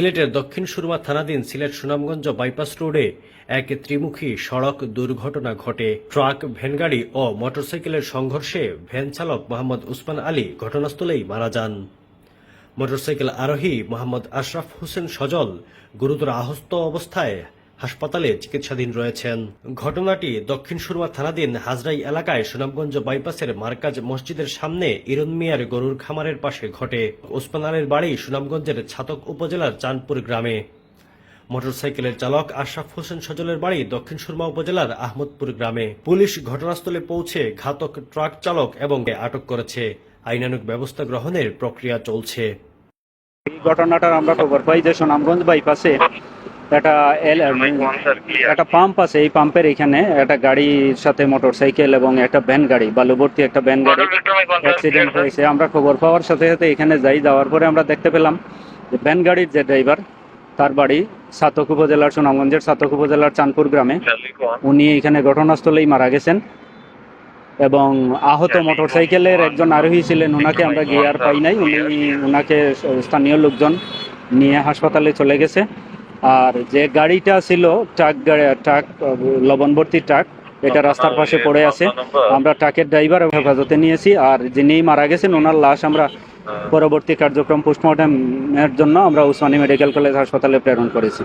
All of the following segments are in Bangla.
সিলেটের দক্ষিণ সুরমা থানাধীন সিলেট সুনামগঞ্জ বাইপাস রোডে এক ত্রিমুখী সড়ক দুর্ঘটনা ঘটে। ট্রাক, ভ্যানগাড়ি ও মোটরসাইকেলের সংঘর্ষে ভ্যান চালক মোহাম্মদ উসমান আলী ঘটনাস্থলেই মারা যান। মোটরসাইকেল আরোহী মোহাম্মদ আশরাফ হোসেন সজল গুরুতর আহত অবস্থায় হাসপাতালে চিকিৎসাধীন রয়েছেন। ঘটনাটি দক্ষিণ সুরমা থানাধীন হাজরাই এলাকায় সুনামগঞ্জ বাইপাসের মার্কাজ মসজিদের সামনে ইরন মিয়ার গরুর খামারের পাশে ঘটে। ওসমান আলীর বাড়ি সুনামগঞ্জের ছাতক উপজেলার চাঁদপুর গ্রামে। মোটরসাইকেলের চালক আশরাফ হোসেন সজলের বাড়ি দক্ষিণ সুরমা উপজেলার আহমদপুর গ্রামে। পুলিশ ঘটনাস্থলে পৌঁছে ঘাতক ট্রাক চালক এবং আটক করেছে। আইনানুক ব্যবস্থা গ্রহণের প্রক্রিয়া চলছে। এই ঘটনাটার আমরা খবর পাই যে সুনামগঞ্জ বাইপাসে একটা এল একটা পাম্প আছে এই পাম্পের এখানে একটা গাড়ির সাথে মোটরসাইকেল এবং একটা ভ্যান গাড়ি বালুভর্তি একটা ভ্যান গাড়ি অ্যাক্সিডেন্ট হয়েছে। আমরা খবর পাওয়ার সাথে সাথে এখানে যাই যাওয়ার পরে আমরা দেখতে পেলাম যে ভ্যান গাড়ির যে ড্রাইভার তার বাড়ি সাতক উপজেলার সুনামগঞ্জের সাতক উপজেলার চাঁদপুর গ্রামে। উনি এখানে ঘটনাস্থলেই মারা গেছেন এবং আহত মোটরসাইকেলের একজন আরোহী ছিলেন। ওনাকে আমরা গিয়ে আর পাই নাই। উনি ওনাকে স্থানীয় লোকজন নিয়ে হাসপাতালে চলে গেছে। আর যে গাড়িটা ছিল ট্রাক গাড়ি ট্রাক লবণবর্তী ট্রাক এটা রাস্তার পাশে পড়ে আছে। আমরা ট্রাকের ড্রাইভার হেফাজতে নিয়েছি আর যিনি মারা গেছেন ওনার লাশ আমরা পরবর্তী কার্যক্রম পোস্টমর্টমের জন্য আমরা উসমানী মেডিকেল কলেজ হাসপাতালে প্রেরণ করেছি।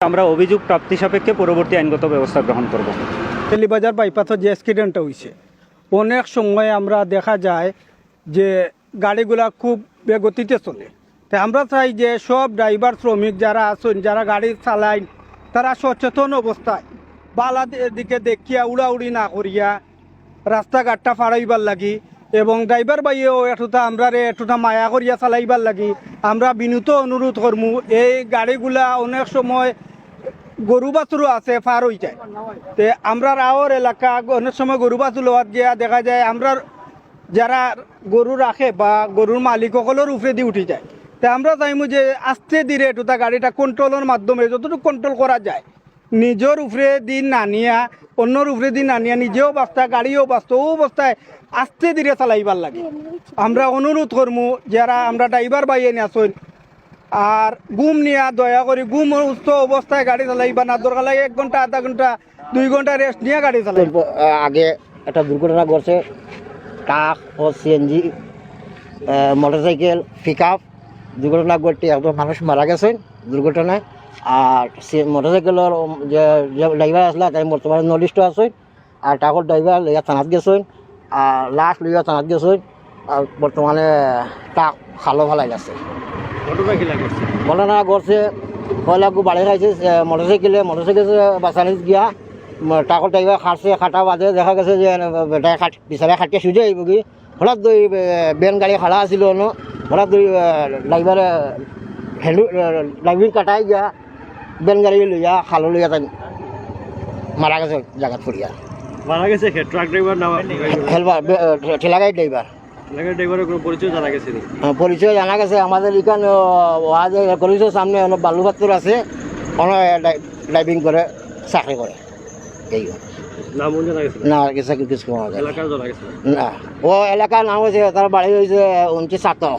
আমরা অভিযোগ প্রাপ্তি সাপেক্ষে পরবর্তী আইনগত ব্যবস্থা গ্রহণ করব। তেলিবাজার বাইপাথর যে অ্যাক্সিডেন্টটা হয়েছে অনেক সময় আমরা দেখা যায় যে গাড়িগুলা খুব বেগতিতে চলে। আমরা চাই যে সব ড্রাইভার, শ্রমিক যারা আছেন, যারা গাড়ি চালায়, তারা সচেতন অবস্থায় বালা দিকে দেখিয়া উড়াউড়ি না করিয়া রাস্তাঘাটটা ফাড়াইবার লাগি এবং ড্রাইভার বাইয়েও এটুটা আমরা রে এটুটা মায়া করিয়া চালাইবার লাগি। আমরা বিনীত অনুরোধ করমু, এই গাড়িগুলা অনেক সময় গরু বাছুরও আছে পার হয়ে যায়। তে আমরা রাওর এলাকা, অনেক সময় গরু বাছুর লোয়াত গিয়া দেখা যায়, আমরা যারা গরু রাখে বা গরুর মালিক সকলের উপরে দিয়ে উঠে যায়। তে আমরা চাইমু যে আস্তে ধীরে একটুটা গাড়িটা কন্ট্রোলের মাধ্যমে যতটুকু কন্ট্রোল করা যায়, নিজের উপরে দিন না নিয়া, অন্যর উপরে দিন না নিয়া নিজেও বাস্তা গাড়িও বাস্ত ও অবস্থায় আস্তে ধীরে চালাইবার লাগে। আমরা অনুরোধ করমু, যারা আমরা ড্রাইভার বাইয়ে নিয়ে আর গুম নিয়া দয়া করে গুম সুস্থ অবস্থায় গাড়ি চালাইবা না, দরকার লাগে এক ঘণ্টা, আধা ঘণ্টা, দুই ঘণ্টা রেস্ট নিয়ে গাড়ি চালাইবা আগে একটা দুর্ঘটনা ঘটছে ট্রাক ও সিএনজি মোটরসাইকেল পিক আপ দুর্ঘটনা ঘটে একজন মানুষ মারা গেছে দুর্ঘটনায় আর সে মোটরসাইকেলের যে যে ড্রাইভার আসলা তাই বর্তমানে নলিষ্ট আছে আর ট্রাকের ড্রাইভার লইয়া থানাত গেছেন আর লাস্ট লইয়া থানাত গেছেন আর বর্তমানে ট্রাক খালো ফালাই গেছে ঘটনা ঘটছে কয়লাকু বাড়ি খাইছে মোটরসাইকেলে মোটরসাইকেল বাসানিত গিয়া টাকর টাইবা খাটছে খাটা বাদে দেখা গেছে যে বেটায় খাট বিচারে খাটিয়ে সুজে আইব হঠাৎ বেন গাড়ি খাড়া আছিল দুই ড্রাইভারে হেলু ড্রাইভিং কাটাই গিয়া বেন গাড়ি লইয়া খালো লইয়া তাই মারা গেছে জায়গাত ফুরিয়া মারা গেছে ট্রাক ড্রাইভার না হেলবার ঠেলা গাড়ি ড্রাইভার পরিচয় জানা গেছে পরিচয় জানা গেছে আমাদের এখানে কলেজের সামনে অনেক বালু পাত্তর আছে অনেক ড্রাইভিং করে চাকরি করে এই নাম জানা গেছে না কিছু কিছু না। ও এলাকার নাম হয়েছে তার বাড়ি হয়েছে উনত্রিশ সাতক